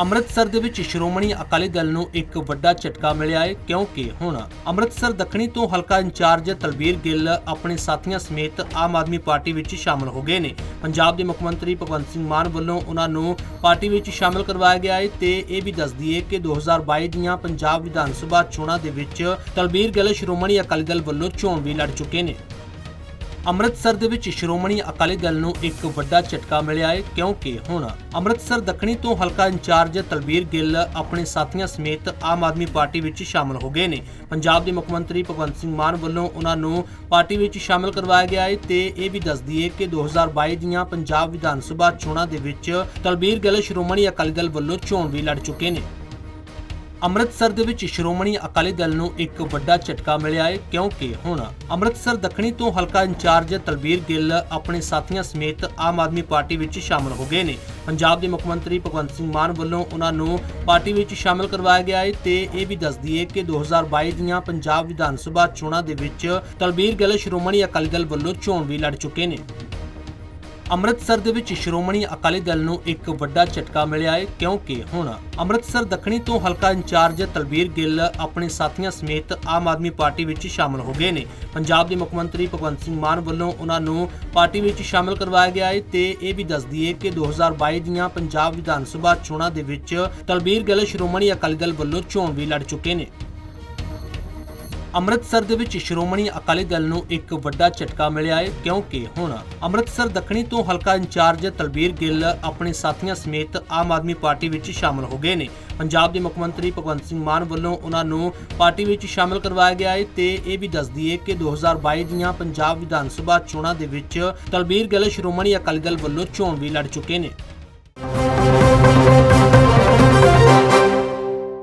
ਅੰਮ੍ਰਿਤਸਰ ਦੇ ਵਿੱਚ ਸ਼੍ਰੋਮਣੀ ਅਕਾਲੀ ਦਲ ਨੂੰ ਇੱਕ ਵੱਡਾ ਝਟਕਾ ਮਿਲਿਆ ਹੈ ਕਿਉਂਕਿ ਹੁਣ ਅੰਮ੍ਰਿਤਸਰ ਦੱਖਣੀ ਤੋਂ ਹਲਕਾ ਇੰਚਾਰਜ ਤਲਬੀਰ ਗਿੱਲ ਆਪਣੇ ਸਾਥੀਆਂ ਸਮੇਤ ਆਮ ਆਦਮੀ ਪਾਰਟੀ ਵਿੱਚ ਸ਼ਾਮਲ ਹੋ ਗਏ ਨੇ। ਪੰਜਾਬ ਦੇ ਮੁੱਖ ਮੰਤਰੀ ਭਗਵੰਤ ਸਿੰਘ ਮਾਨ ਵੱਲੋਂ ਉਹਨਾਂ ਨੂੰ ਪਾਰਟੀ ਵਿੱਚ ਸ਼ਾਮਲ ਕਰਵਾਇਆ ਗਿਆ ਹੈ ਤੇ ਇਹ ਵੀ ਦੱਸ ਦਈਏ ਕਿ 2022 ਦੀਆਂ ਪੰਜਾਬ ਵਿਧਾਨ ਸਭਾ ਚੋਣਾਂ ਦੇ ਵਿੱਚ ਤਲਬੀਰ ਗਿੱਲ ਸ਼੍ਰੋਮਣੀ ਅਕਾਲੀ ਦਲ ਵੱਲੋਂ ਚੋਣ ਵੀ ਲੜ ਚੁੱਕੇ ਨੇ। ਅੰਮ੍ਰਿਤਸਰ ਦੇ ਵਿੱਚ ਸ਼੍ਰੋਮਣੀ ਅਕਾਲੀ ਦਲ ਨੂੰ ਇੱਕ ਵੱਡਾ ਝਟਕਾ ਮਿਲਿਆ ਹੈ, ਕਿਉਂਕਿ ਹੁਣ ਅੰਮ੍ਰਿਤਸਰ ਦੱਖਣੀ ਤੋਂ ਹਲਕਾ ਇੰਚਾਰਜ ਤਲਬੀਰ ਗਿੱਲ ਆਪਣੇ ਸਾਥੀਆਂ ਸਮੇਤ ਆਮ ਆਦਮੀ ਪਾਰਟੀ ਵਿੱਚ ਸ਼ਾਮਲ ਹੋ ਗਏ ਨੇ। ਪੰਜਾਬ ਦੇ ਮੁੱਖ ਮੰਤਰੀ ਭਗਵੰਤ ਸਿੰਘ ਮਾਨ ਵੱਲੋਂ ਉਹਨਾਂ ਨੂੰ ਪਾਰਟੀ ਵਿੱਚ ਸ਼ਾਮਲ ਕਰਵਾਇਆ ਗਿਆ ਹੈ ਤੇ ਇਹ ਵੀ ਦੱਸ ਦਈਏ ਕਿ 2022 ਦੀਆਂ ਪੰਜਾਬ ਵਿਧਾਨ ਸਭਾ ਚੋਣਾਂ ਦੇ ਵਿੱਚ ਤਲਬੀਰ ਗਿੱਲ ਸ਼੍ਰੋਮਣੀ ਅਕਾਲੀ ਦਲ ਵੱਲੋਂ ਚੋਣ ਵੀ ਲੜ ਚੁੱਕੇ ਨੇ। ਅੰਮ੍ਰਿਤਸਰ ਦੇ ਵਿੱਚ ਸ਼੍ਰੋਮਣੀ ਅਕਾਲੀ ਦਲ ਨੂੰ ਇੱਕ ਵੱਡਾ ਝਟਕਾ ਮਿਲਿਆ ਹੈ, ਕਿਉਂਕਿ ਹੁਣ ਅੰਮ੍ਰਿਤਸਰ ਦੱਖਣੀ ਤੋਂ ਹਲਕਾ ਇੰਚਾਰਜ ਤਲਬੀਰ ਗਿੱਲ ਆਪਣੇ ਸਾਥੀਆਂ ਸਮੇਤ ਆਮ ਆਦਮੀ ਪਾਰਟੀ ਵਿੱਚ ਸ਼ਾਮਲ ਹੋ ਗਏ ਨੇ। ਪੰਜਾਬ ਦੇ ਮੁੱਖ ਮੰਤਰੀ ਭਗਵੰਤ ਸਿੰਘ ਮਾਨ ਵੱਲੋਂ ਉਹਨਾਂ ਨੂੰ ਪਾਰਟੀ ਵਿੱਚ ਸ਼ਾਮਲ ਕਰਵਾਇਆ ਗਿਆ ਹੈ ਤੇ ਇਹ ਵੀ ਦੱਸ ਦਈਏ ਕਿ 2022 ਦੀਆਂ ਪੰਜਾਬ ਵਿਧਾਨ ਸਭਾ ਚੋਣਾਂ ਦੇ ਵਿੱਚ ਤਲਬੀਰ ਗਿੱਲ ਸ਼੍ਰੋਮਣੀ ਅਕਾਲੀ ਦਲ ਵੱਲੋਂ ਚੋਣ ਵੀ ਲੜ ਚੁੱਕੇ ਨੇ। ਅੰਮ੍ਰਿਤਸਰ ਦੇ ਵਿੱਚ ਸ਼੍ਰੋਮਣੀ ਅਕਾਲੀ ਦਲ ਨੂੰ ਇੱਕ ਵੱਡਾ ਝਟਕਾ ਮਿਲਿਆ ਹੈ, ਕਿਉਂਕਿ ਹੁਣ ਅੰਮ੍ਰਿਤਸਰ ਦੱਖਣੀ ਤੋਂ ਹਲਕਾ ਇੰਚਾਰਜ ਤਲਬੀਰ ਗਿੱਲ ਆਪਣੇ ਸਾਥੀਆਂ ਸਮੇਤ ਆਮ ਆਦਮੀ ਪਾਰਟੀ ਵਿੱਚ ਸ਼ਾਮਲ ਹੋ ਗਏ ਨੇ। ਪੰਜਾਬ ਦੇ ਮੁੱਖ ਮੰਤਰੀ ਭਗਵੰਤ ਸਿੰਘ ਮਾਨ ਵੱਲੋਂ ਉਹਨਾਂ ਨੂੰ ਪਾਰਟੀ ਵਿੱਚ ਸ਼ਾਮਲ ਕਰਵਾਇਆ ਗਿਆ ਹੈ ਤੇ ਇਹ ਵੀ ਦੱਸ ਦਈਏ ਕਿ 2022 ਦੀਆਂ ਪੰਜਾਬ ਵਿਧਾਨ ਸਭਾ ਚੋਣਾਂ ਦੇ ਵਿੱਚ ਤਲਬੀਰ ਗਿੱਲ ਸ਼੍ਰੋਮਣੀ ਅਕਾਲੀ ਦਲ ਵੱਲੋਂ ਚੋਣ ਵੀ ਲੜ ਚੁੱਕੇ ਨੇ। ਅੰਮ੍ਰਿਤਸਰ ਦੇ ਵਿੱਚ ਸ਼੍ਰੋਮਣੀ ਅਕਾਲੀ ਦਲ ਨੂੰ ਇੱਕ ਵੱਡਾ ਝਟਕਾ ਮਿਲਿਆ ਹੈ, ਕਿਉਂਕਿ ਹੁਣ ਅੰਮ੍ਰਿਤਸਰ ਦੱਖਣੀ ਤੋਂ ਹਲਕਾ ਇੰਚਾਰਜ ਤਲਬੀਰ ਗਿੱਲ ਆਪਣੇ ਸਾਥੀਆਂ ਸਮੇਤ ਆਮ ਆਦਮੀ ਪਾਰਟੀ ਵਿੱਚ ਸ਼ਾਮਲ ਹੋ ਗਏ ਨੇ। ਪੰਜਾਬ ਦੇ ਮੁੱਖ ਮੰਤਰੀ ਭਗਵੰਤ ਸਿੰਘ ਮਾਨ ਵੱਲੋਂ ਉਹਨਾਂ ਨੂੰ ਪਾਰਟੀ ਵਿੱਚ ਸ਼ਾਮਲ ਕਰਵਾਇਆ ਗਿਆ ਹੈ ਤੇ ਇਹ ਵੀ ਦੱਸ ਦਈਏ ਕਿ 2022 ਦੀਆਂ ਪੰਜਾਬ ਵਿਧਾਨ ਸਭਾ ਚੋਣਾਂ ਦੇ ਵਿੱਚ ਤਲਬੀਰ ਗਿੱਲ ਸ਼੍ਰੋਮਣੀ ਅਕਾਲੀ ਦਲ ਵੱਲੋਂ ਚੋਣ ਵੀ ਲੜ ਚੁੱਕੇ ਨੇ।